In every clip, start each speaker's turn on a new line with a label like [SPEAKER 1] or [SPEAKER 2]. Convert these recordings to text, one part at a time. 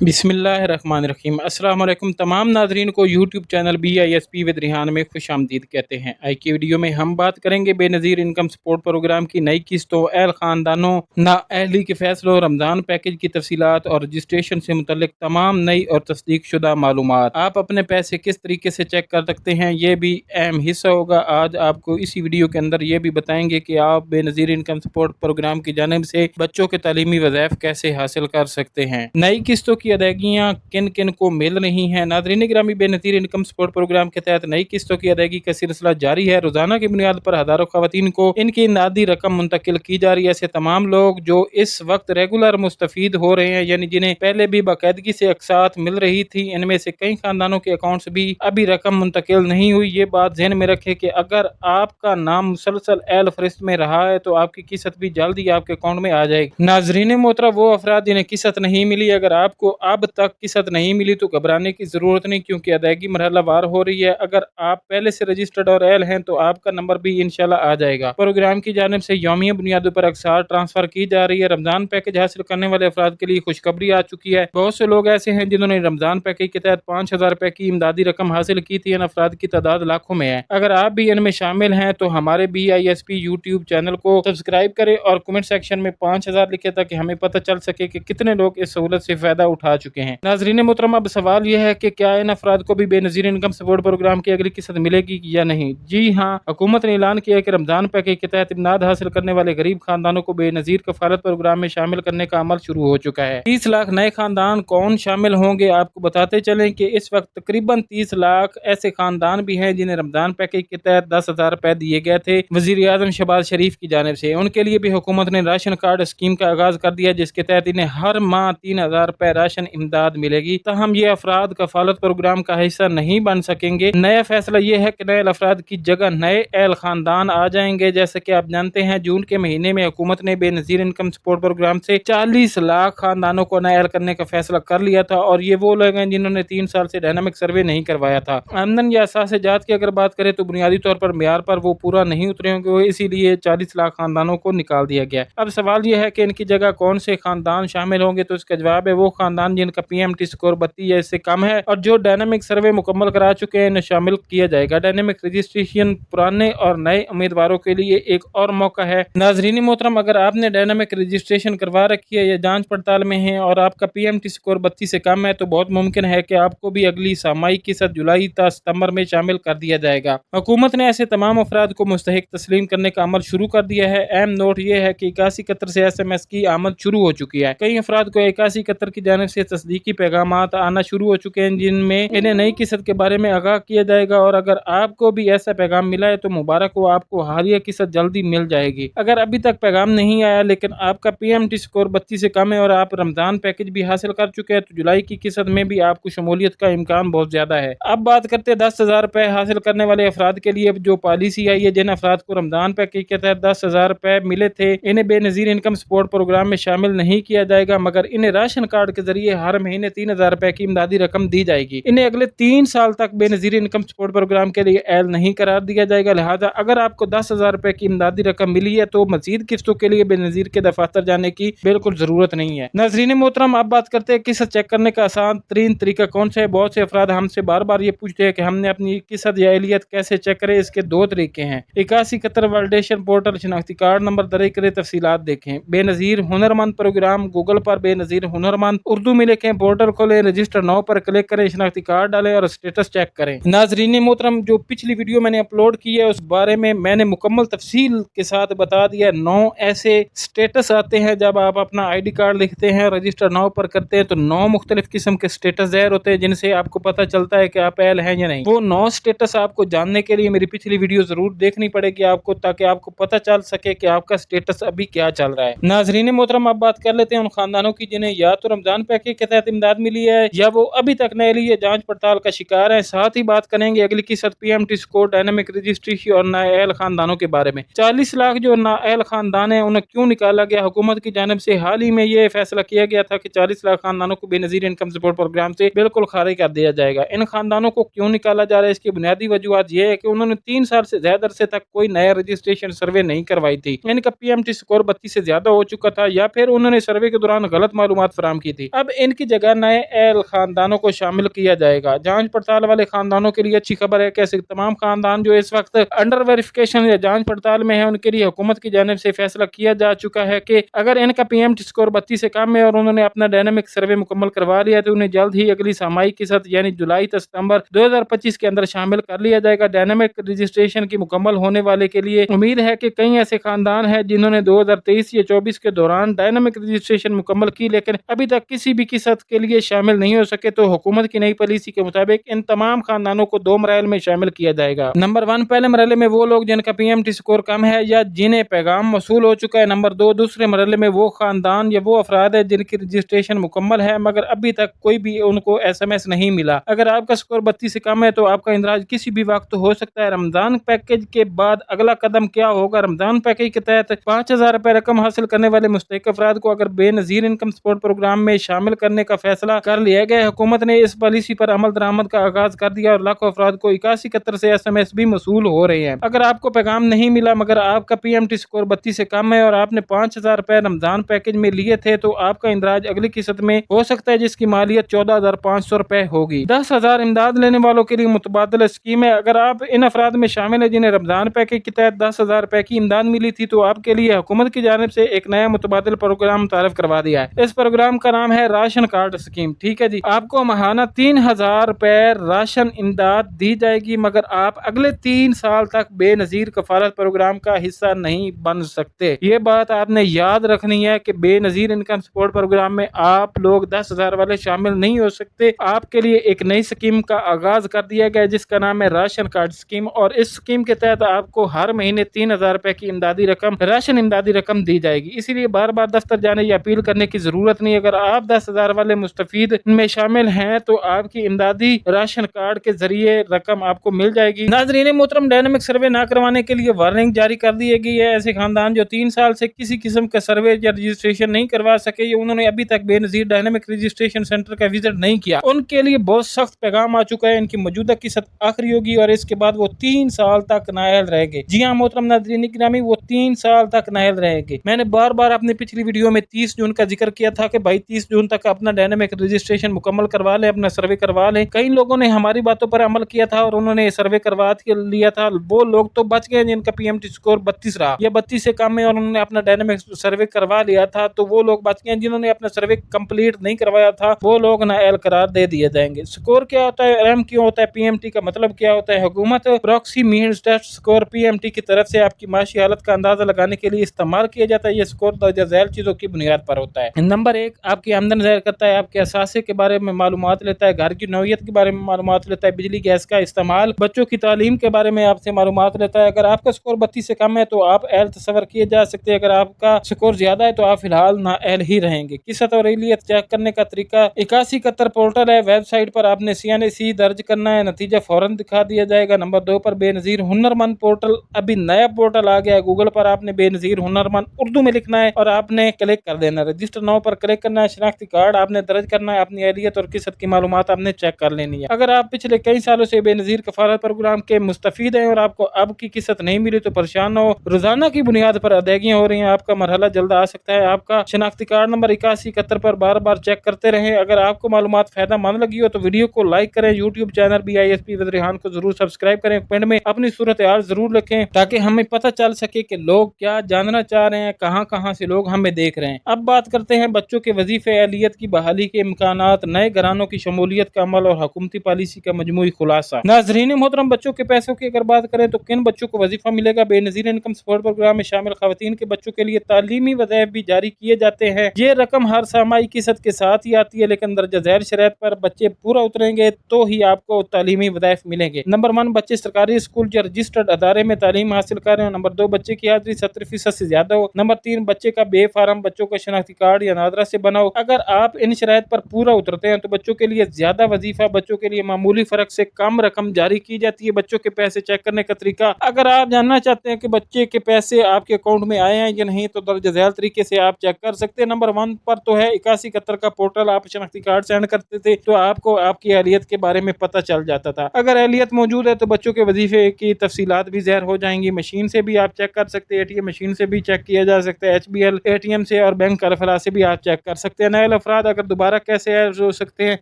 [SPEAKER 1] بسم اللہ الرحمن الرحیم۔ السلام علیکم۔ تمام ناظرین کو YouTube channel B I S P with Rehan میں خوش آمدید کہتے ہیں۔ آئی کی ویڈیو میں ہم بات کریں گے بے نظیر انکم سپورٹ پروگرام کی نئی قسطوں اہل خاندانوں، نا اہلی کے فیصلوں رمضان پیکج کی تفصیلات اور رجسٹریشن سے متعلق تمام نئی اور تصدیق شدہ معلومات۔ آپ اپنے پیسے کس طریقے سے چیک کر سکتے ہیں؟ یہ بھی اہم حصہ ہوگا۔ آج آپ کو اسی ویڈیو کے اندر یہ بھی بتائیں گے کہ آپ بے نظیر انکم سپورٹ پروگرام کی جانب سے بچوں کے تعلیمی وظائف کیسے حاصل کر سکتے ہیں۔ نئی قسطوں کی کی ادائیگیاں کن کن کو مل رہی ہیں؟ ناظرین گرامی بے نظیر انکم سپورٹ پروگرام کے تحت نئی قسطوں کی ادائیگی کا سلسلہ جاری ہے۔ روزانہ کی بنیاد پر ہزاروں خواتین کو ان کی نادی رقم منتقل کی جا رہی ہے۔ ایسے تمام لوگ جو اس وقت ریگولر مستفید ہو رہے ہیں یعنی جنہیں پہلے بھی باقاعدگی سے اقساط مل رہی تھی، ان میں سے کئی خاندانوں کے اکاؤنٹس بھی ابھی رقم منتقل نہیں ہوئی۔ یہ بات ذہن میں رکھے کہ اگر آپ کا نام مسلسل ایل فرست میں رہا ہے تو آپ کی قسط بھی جلدی آپ کے اکاؤنٹ میں آ جائے گی۔ ناظرین محترم، وہ افراد جنہیں قسط نہیں ملی، اگر آپ کو اب تک قسط نہیں ملی تو گھبرانے کی ضرورت نہیں کیونکہ ادائیگی مرحلہ وار ہو رہی ہے۔ اگر آپ پہلے سے رجسٹرڈ اور ایل ہیں تو آپ کا نمبر بھی انشاءاللہ آ جائے گا۔ پروگرام کی جانب سے یومیہ بنیادوں پر اکثار ٹرانسفر کی جا رہی ہے۔ رمضان پیکج حاصل کرنے والے افراد کے لیے خوشخبری آ چکی ہے۔ بہت سے لوگ ایسے ہیں جنہوں نے رمضان پیکج کے تحت پانچ ہزار روپے کی امدادی رقم حاصل کی تھی۔ ان افراد کی تعداد لاکھوں میں ہے۔ اگر آپ بھی ان میں شامل ہیں تو ہمارے B I S P YouTube channel کو سبسکرائب کریں اور کمنٹ سیکشن میں پانچ ہزار لکھے تاکہ ہمیں پتہ چل سکے کہ کتنے لوگ اس سہولت سے فائدہ اٹھا چکے ہیں۔ ناظرین محترم، اب سوال یہ ہے کہ کیا ان افراد کو بھی بے نظیر انکم سپورٹ پروگرام کی اگلی قسط ملے گی یا نہیں؟ جی ہاں حکومت نے اعلان کیا کہ رمضان پیکج کے تحت امداد حاصل کرنے والے غریب خاندانوں کو بے نظیر کفالت پروگرام میں شامل کرنے کا عمل شروع ہو چکا ہے۔ تیس لاکھ نئے خاندان کون شامل ہوں گے؟ آپ کو بتاتے چلیں کہ اس وقت تقریباً تیس لاکھ ایسے خاندان بھی ہیں جنہیں رمضان پیکج کے تحت دس ہزار روپے دیے گئے تھے۔ وزیر اعظم شہباز شریف کی جانب سے۔ ان کے لیے بھی حکومت نے راشن کارڈ اسکیم کا آغاز کر دیا، جس کے تحت انہیں ہر ماہ تین ہزار روپے راشن راشن امداد ملے گی، تاہم یہ افراد کفالت پروگرام کا حصہ نہیں بن سکیں گے۔ نیا فیصلہ یہ ہے کہ نئے افراد کی جگہ نئے اہل خاندان آ جائیں گے۔ جیسے کہ آپ جانتے ہیں، جون کے مہینے میں حکومت نے بے نظیر انکم سپورٹ پروگرام سے چالیس لاکھ خاندانوں کو نئے اہل کرنے کا فیصلہ کر لیا تھا اور یہ وہ لوگ ہیں جنہوں نے تین سال سے ڈائنامک سروے نہیں کروایا تھا۔ آمدن یا احساس جات کی اگر بات کریں تو بنیادی طور پر معیار پر وہ پورا نہیں اترے ہوں گے اسی لیے چالیس لاکھ خاندانوں کو نکال دیا گیا۔ اب سوال یہ ہے کہ ان کی جگہ کون سے خاندان شامل ہوں گے؟ تو اس کا جواب ہے وہ خاندان جن کا پی ایم ٹی سکور بتی یا اس سے کم ہے اور جو ڈائنامک سروے مکمل کرا چکے ہیں انہیں شامل کیا جائے گا۔ ڈائنامک رجسٹریشن پرانے اور نئے امیدواروں کے لیے ایک اور موقع ہے۔ ناظرین محترم، اگر آپ نے ڈائنامک رجسٹریشن کروا رکھی ہے یا جانچ پڑتال میں ہیں اور آپ کا پی ایم ٹی سکور بتی سے کم ہے، تو بہت ممکن ہے کہ آپ کو بھی اگلی سامائی کی ساتھ جولائی تا ستمبر میں شامل کر دیا جائے گا۔ حکومت نے ایسے تمام افراد کو مستحق تسلیم کرنے کا عمل شروع کر دیا ہے۔ اہم نوٹ یہ ہے کہ اکاسی قطر سے ایس ایم ایس کی آمد شروع ہو چکی ہے۔ کئی افراد کو اکاسی قطر کی جانب سے سے تصدیقی پیغامات آنا شروع ہو چکے ہیں، جن میں انہیں نئی قسط کے بارے میں آگاہ کیا جائے گا اور اگر آپ کو بھی ایسا پیغام ملا ہے تو مبارک ہو، آپ کو حالیہ قسط جلدی مل جائے گی۔ اگر ابھی تک پیغام نہیں آیا لیکن آپ کا پی ایم ٹی سکور بتی سے کم ہے اور آپ رمضان پیکج بھی حاصل کر چکے ہیں تو جولائی کی قسط میں بھی آپ کو شمولیت کا امکان بہت زیادہ ہے۔ اب بات کرتے دس ہزار روپے حاصل کرنے والے افراد کے لیے جو پالیسی آئی ہے جن افراد کو رمضان پیکج کے تحت دس ہزار روپے ملے تھے، انہیں بے نظیر انکم سپورٹ پروگرام میں شامل نہیں کیا جائے گا، مگر انہیں راشن کارڈ کے ذریعے لیے ہر مہینے تین ہزار روپے کی امدادی رقم دی جائے گی۔ انہیں اگلے تین سال تک بے نظیر انکم سپورٹ پروگرام کے لیے ایل نہیں قرار دیا جائے گا۔ لہٰذا اگر آپ کو دس ہزار روپے کی امدادی رقم ملی ہے تو مزید قسطوں کے لیے بے نظیر کے دفاتر جانے کی بالکل ضرورت نہیں ہے۔ ناظرین محترم اب بات کرتے ہیں قسط چیک کرنے کا آسان ترین طریقہ کون سا ہے؟ بہت سے افراد ہم سے بار بار یہ پوچھتے ہیں کہ ہم نے اپنی قسط یا اہلیت کیسے چیک کرے؟ اس کے دو طریقے ہیں۔ اکاسی قطر ویلیڈیشن پورٹل شناختی کارڈ نمبر درج کرے تفصیلات دیکھیں۔ بے نظیر ہنرمند پروگرام گوگل پر بے نظیر ہنرمند اردو میں لکھیں پورٹل کھولیں رجسٹر نو پر کلک کریں، شناختی کارڈ ڈالیں اور اسٹیٹس چیک کریں۔ ناظرین محترم، جو پچھلی ویڈیو میں نے اپلوڈ کی ہے، اس بارے میں میں نے مکمل تفصیل کے ساتھ بتا دیا نو ایسے اسٹیٹس آتے ہیں جب آپ اپنا آئی ڈی کارڈ لکھتے ہیں رجسٹر نو پر کرتے ہیں تو نو مختلف قسم کے اسٹیٹس ظاہر ہوتے ہیں، جن سے آپ کو پتہ چلتا ہے کہ آپ ایل ہیں یا نہیں۔ وہ نو اسٹیٹس آپ کو جاننے کے لیے میری پچھلی ویڈیو ضرور دیکھنی پڑے گی آپ کو، تاکہ آپ کو پتہ چل سکے کہ آپ کا اسٹیٹس ابھی کیا چل رہا ہے۔ ناظرین محترم آپ بات کر لیتے ہیں ان خاندانوں کی، جنہیں یا تو رمضان پہ پیکج کے تحت امداد ملی ہے یا وہ ابھی تک نئے لیے جانچ پڑتال کا شکار ہے ساتھ ہی بات کریں گے اگلی قسط P M T score dynamic registration اور نئے اہل خاندانوں کے بارے میں۔ چالیس لاکھ جو نا اہل خاندان ہیں، انہیں کیوں نکالا گیا؟ حکومت کی جانب سے حال ہی میں یہ فیصلہ کیا گیا تھا کہ چالیس لاکھ خاندانوں کو بے نظیر انکم سپورٹ پروگرام سے بالکل خارج کر دیا جائے گا۔ ان خاندانوں کو کیوں نکالا جا رہا ہے؟ اس کی بنیادی وجوہات یہ ہے کہ انہوں نے تین سال سے زیادہ عرصے تک کوئی نیا رجسٹریشن سروے نہیں کروائی تھی۔ ان کا پی ایم ٹی سکور بتی سے زیادہ ہو چکا تھا یا پھر انہوں نے سروے کے دوران غلط معلومات فراہم کی تھی۔ اب اب ان کی جگہ نئے اہل خاندانوں کو شامل کیا جائے گا۔ جانچ پڑتال والے خاندانوں کے لیے اچھی خبر ہے کہ ایسے تمام خاندان جو اس وقت انڈر ویریفیکیشن یا جانچ پڑتال میں ہے ان کے لیے حکومت کی جانب سے فیصلہ کیا جا چکا ہے کہ اگر ان کا پی ایم ٹی اسکور بتیس سے کم ہے اور انہوں نے اپنا ڈائنامک سروے مکمل کروا لیا تو انہیں جلد ہی اگلی سامائی کی سطح یعنی جولائی ستمبر دو ہزار پچیس کے اندر شامل کر لیا جائے گا۔ ڈائنامک رجسٹریشن کی مکمل ہونے والے کے لیے امید ہے کہ کئی ایسے خاندان ہیں جنہوں نے دو ہزار تیئیس یا چوبیس کے دوران ڈائنامک رجسٹریشن مکمل کی، لیکن ابھی تک کسی بھی کی سطح کے لیے شامل نہیں ہو سکے تو حکومت کی نئی پالیسی کے مطابق ان تمام خاندانوں کو دو مراحل میں شامل کیا جائے گا۔ نمبر ون، پہلے مرحلے میں وہ لوگ جن کا پی ایم ٹی سکور کم ہے یا جنہیں پیغام موصول ہو چکا ہے۔ نمبر دو، دوسرے مرحلے میں وہ خاندان یا وہ افراد ہے جن کی رجسٹریشن مکمل ہے، مگر ابھی تک کوئی بھی ان کو ایس ایم ایس نہیں ملا۔ اگر آپ کا سکور بتیس سے کم ہے تو آپ کا اندراج کسی بھی وقت ہو سکتا ہے۔ رمضان پیکج کے بعد اگلا قدم کیا ہوگا؟ رمضان پیکج کے تحت پانچ ہزار روپے رقم حاصل کرنے والے مستحق افراد کو اگر بے نظیر انکم سپورٹ پروگرام میں شامل کرنے کا فیصلہ کر لیا گیا۔ حکومت نے اس پالیسی پر عمل درآمد کا آغاز کر دیا اور لاکھوں افراد کو اکاسی قطر سے ایس ایم ایس بھی موصول ہو رہے ہیں۔ اگر آپ کو پیغام نہیں ملا مگر آپ کا پی ایم ٹی سکور بتیس سے کم ہے اور آپ نے پانچ ہزار روپے رمضان پیکج میں لیے تھے تو آپ کا اندراج اگلی قسط میں ہو سکتا ہے جس کی مالیت چودہ ہزار پانچ سو روپے ہوگی۔ دس ہزار امداد لینے والوں کے لیے متبادل اسکیم ہے۔ اگر آپ ان افراد میں شامل ہیں جنہیں رمضان پیکج کے تحت دس ہزار روپے کی امداد ملی تھی تو آپ کے لیے حکومت کی جانب سے ایک نیا متبادل پروگرام متعارف کروا دیا ہے۔ اس پروگرام کا نام ہے راشن کارڈ اسکیم ٹھیک ہے جی؟ آپ کو ماہانہ تین ہزار روپے راشن امداد دی جائے گی، مگر آپ اگلے تین سال تک بے نظیر کفالت پروگرام کا حصہ نہیں بن سکتے۔ یہ بات آپ نے یاد رکھنی ہے کہ بے نظیر انکم سپورٹ پروگرام میں آپ لوگ دس ہزار والے شامل نہیں ہو سکتے۔ آپ کے لیے ایک نئی اسکیم کا آغاز کر دیا گیا، جس کا نام ہے راشن کارڈ اسکیم اور اس اسکیم کے تحت آپ کو ہر مہینے تین ہزار روپے کی امدادی رقم، راشن امدادی رقم دی جائے گی۔ اسی لیے بار بار دفتر جانے یا اپیل کرنے کی ضرورت نہیں۔ اگر آپ دس ہزار والے مستفید میں شامل ہیں، تو آپ کی امدادی راشن کارڈ کے ذریعے رقم آپ کو مل جائے گی۔ ناظرین محترم ڈائنامک سروے نہ کروانے کے لیے وارننگ جاری کر دی گئی ہے۔ ایسے خاندان جو تین سال سے کسی قسم کا سروے یا رجسٹریشن نہیں کروا سکے یا انہوں نے ابھی تک Benazir dynamic registration center کا وزٹ نہیں کیا۔ ان کے لیے بہت سخت پیغام آ چکا ہے۔ ان کی موجودہ قسط آخری ہوگی اور اس کے بعد وہ تین سال تک نااہل رہے گے۔ جی ہاں محترم ناظرین گرامی وہ تین سال تک نااہل رہے گے۔ میں نے بار بار اپنی پچھلی ویڈیو میں تیس جون کا ذکر کیا تھا کہ بھائی تیس جون تک تک اپنا ڈائنامک رجسٹریشن مکمل کروا لیں، اپنا سروے کروا لیں۔ کئی لوگوں نے ہماری باتوں پر عمل کیا تھا اور انہوں نے سروے کروا لیا تھا۔ وہ لوگ تو بچ گئے جن کا پی ایم ٹی اسکور بتیس رہا۔ یا بتیس سے کم ہے اور انہوں نے اپنا ڈائنامک سروے کروا لیا تھا۔ تو وہ لوگ بچ گئے جنہوں نے اپنا سروے کمپلیٹ نہیں کروایا تھا۔ وہ لوگ نا نااہل قرار دے دیے جائیں گے۔ سکور کیا ہوتا ہے؟ ایم کیوں ہوتا ہے؟ پی ایم ٹی کا مطلب کیا ہوتا ہے؟ حکومت proxy means test score P M T کی طرف سے آپ کی معاشی حالت کا اندازہ لگانے کے لیے استعمال کیا جاتا ہے۔ یہ سکور درجہ ذیل چیزوں کی بنیاد پر ہوتا ہے۔ نمبر ایک، آپ کی آمدن ظاہر کرتا ہے، آپ کے اثاثے کے بارے میں معلومات لیتا ہے، گھر کی نوعیت کے بارے میں معلومات لیتا ہے، بجلی، گیس کا استعمال، بچوں کی تعلیم کے بارے میں آپ سے معلومات لیتا ہے۔ اگر آپ کا سکور بتیس سے کم ہے تو آپ اہل تصور کیے جا سکتے ہیں۔ اگر آپ کا سکور زیادہ ہے تو آپ فی الحال نا اہل ہی رہیں گے۔ قسط اور اہلیت چیک کرنے کا طریقہ؟ اکاسی قطر پورٹل ہے، ویب سائٹ پر آپ نے سی این سی درج کرنا ہے، نتیجہ فوراً دکھا دیا جائے گا۔ نمبر دو پر بے نظیر ہنر مند پورٹل، ابھی نیا پورٹل آ گیا ہے۔ گوگل پر آپ نے بے نظیر ہنر مند اردو میں لکھنا ہے اور آپ نے کلک کر دینا رجسٹر نو پر کلک کرنا ہے شناختی کارڈ آپ نے درج کرنا ہے، اپنی اہلیت اور قسط کی معلومات آپ نے چیک کر لینی ہے۔ اگر آپ پچھلے کئی سالوں سے بے نظیر کفالت پروگرام کے مستفید ہیں اور آپ کو اب کی قسط نہیں ملی تو پریشان ہو۔ روزانہ کی بنیاد پر ادائیگیاں ہو رہی ہیں، آپ کا مرحلہ جلد آ سکتا ہے۔ آپ کا شناختی کارڈ نمبر اکاسی اکہتر پر بار بار چیک کرتے رہیں۔ اگر آپ کو معلومات فائدہ مند لگی ہو تو ویڈیو کو لائک کریں۔ YouTube channel B I S P ودریحان کو ضرور سبسکرائب کریں۔ پنڈ میں اپنی صورت حال ضرور لکھیں تاکہ ہمیں پتہ چل سکے کہ لوگ کیا جاننا چاہ رہے ہیں، کہاں کہاں سے لوگ ہمیں دیکھ رہے ہیں۔ اب بات کرتے ہیں بچوں کے وظیفے اہلیت کی بحالی کے امکانات، نئے گھرانوں کی شمولیت کا عمل اور حکومتی پالیسی کا مجموعی خلاصہ۔ ناظرین محترم، بچوں کے پیسوں کی اگر بات کریں تو کن بچوں کو وظیفہ ملے گا؟ بے نظیر انکم سپورٹ پروگرام میں شامل خواتین کے بچوں کے لیے تعلیمی وظائف بھی جاری کیے جاتے ہیں۔ یہ رقم ہر سامائی کی صد کے ساتھ ہی آتی ہے، لیکن درجہ ذیل شرائط پر بچے پورا اتریں گے تو ہی آپ کو تعلیمی وظائف ملیں گے۔ نمبر ون، بچے سرکاری اسکول یا رجسٹرڈ ادارے میں تعلیم حاصل کر رہے ہیں۔ نمبر دو، بچے کی حاضری ستر فیصد سے زیادہ ہو۔ نمبر تین، بچے کا بے فارم، بچوں کا شناختی کارڈ یا نادرہ سے بنا ہو۔ اگر آپ ان شرائط پر پورا اترتے ہیں تو بچوں کے لیے زیادہ وظیفہ، بچوں کے لیے معمولی فرق سے کم رقم جاری کی جاتی ہے، بچوں کے پیسے چیک کرنے کا طریقہ۔ اگر آپ جاننا چاہتے ہیں کہ بچے کے پیسے آپ کے اکاؤنٹ میں آئے ہیں یا نہیں، تو درج ذیل طریقے سے آپ چیک کر سکتے ہیں۔ نمبر ون پر تو ہے اکاسی اکہتر کا پورٹل آپ شناختی کارڈ سینڈ کرتے تھے تو آپ کو آپ کی اہلیت کے بارے میں پتہ چل جاتا تھا۔ اگر اہلیت موجود ہے تو بچوں کے وظیفے کی تفصیلات بھی ظاہر ہو جائیں گی۔ مشین سے بھی آپ چیک کر سکتے ہیں۔ اے ٹی ایم مشین سے بھی چیک کیا جا سکتا ہے۔ H B L A T M سے اور بینک الفلا سے بھی آپ چیک کر سکتے ہیں۔ نئے افراد اگر دوبارہ کیسے ایڈ ہو سکتے ہیں؟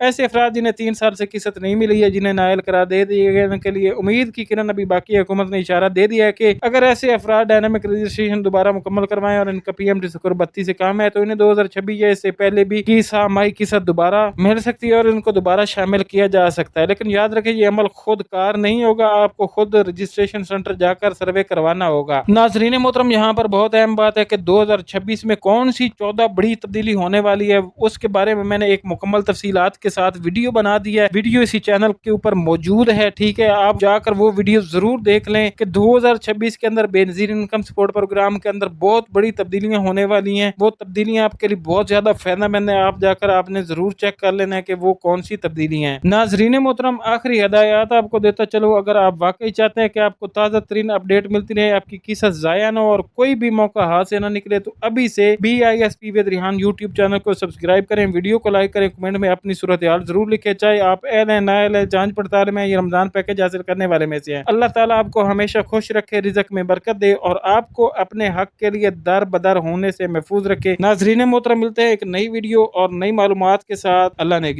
[SPEAKER 1] ایسے افراد جنہیں تین سال سے قسط نہیں ملی ہے، جنہیں نائل قرار دے دیے گئے ان کے لیے امید کی کرن ابھی باقی حکومت نے اشارہ دے دیا ہے کہ اگر ایسے افراد ڈائنامک رجسٹریشن دوبارہ مکمل کروائیں اور ان کا پی ایم ڈی سکور بتی سے کام ہے، تو انہیں دو ہزار چھبیس یا اس سے پہلے بھی کی سا مائی قسط دوبارہ مل سکتی ہے اور ان کو دوبارہ شامل کیا جا سکتا ہے۔ لیکن یاد رکھیں، یہ عمل خود کار نہیں ہوگا، آپ کو خود رجسٹریشن سینٹر جا کر سروے کروانا ہوگا۔ ناظرین محترم، یہاں پر بہت اہم بات ہے کہ دو ہزار چھبیس میں کون سی چودہ بڑی تبدیلی ہونے والی ہے؟ اس کے بارے میں میں نے ایک مکمل تفصیلات کے ساتھ ویڈیو بنا دی ہے۔ ویڈیو اسی چینل کے اوپر موجود ہے، ٹھیک ہے؟ آپ جا کر وہ ویڈیو ضرور دیکھ لیں کہ دو ہزار چھبیس کے اندر بے نظیر انکم سپورٹ پروگرام کے اندر بہت بڑی تبدیلیاں ہونے والی ہیں۔ وہ تبدیلیاں آپ کے لیے بہت زیادہ فائدہ مند ہے آپ جا کر آپ نے ضرور چیک کر لینا ہے کہ وہ کون سی تبدیلی ہیں۔ ناظرین محترم، آخری ہدایات آپ کو دیتا چلو اگر آپ واقعی چاہتے ہیں کہ آپ کو تازہ ترین اپڈیٹ ملتی رہے، آپ کی قصص ضائع نہ ہو اور کوئی بھی موقع ہاتھ سے نہ نکلے، تو ابھی سے B I S P with Rehan YouTube channel کو سبسکرائب کریں ویڈیو کو لائک کریں کمنٹ میں اپنی صورتحال ضرور لکھیں۔ چاہے آپ اہل ہیں، نائل ہیں، جانچ پڑتال میں یہ رمضان پیکج حاصل کرنے والے میں سے ہیں۔ اللہ تعالیٰ آپ کو ہمیشہ خوش رکھے، رزق میں برکت دے اور آپ کو اپنے حق کے لیے در بدر ہونے سے محفوظ رکھے۔ ناظرین محترم، ملتے ہیں ایک نئی ویڈیو اور نئی معلومات کے ساتھ۔ اللہ نے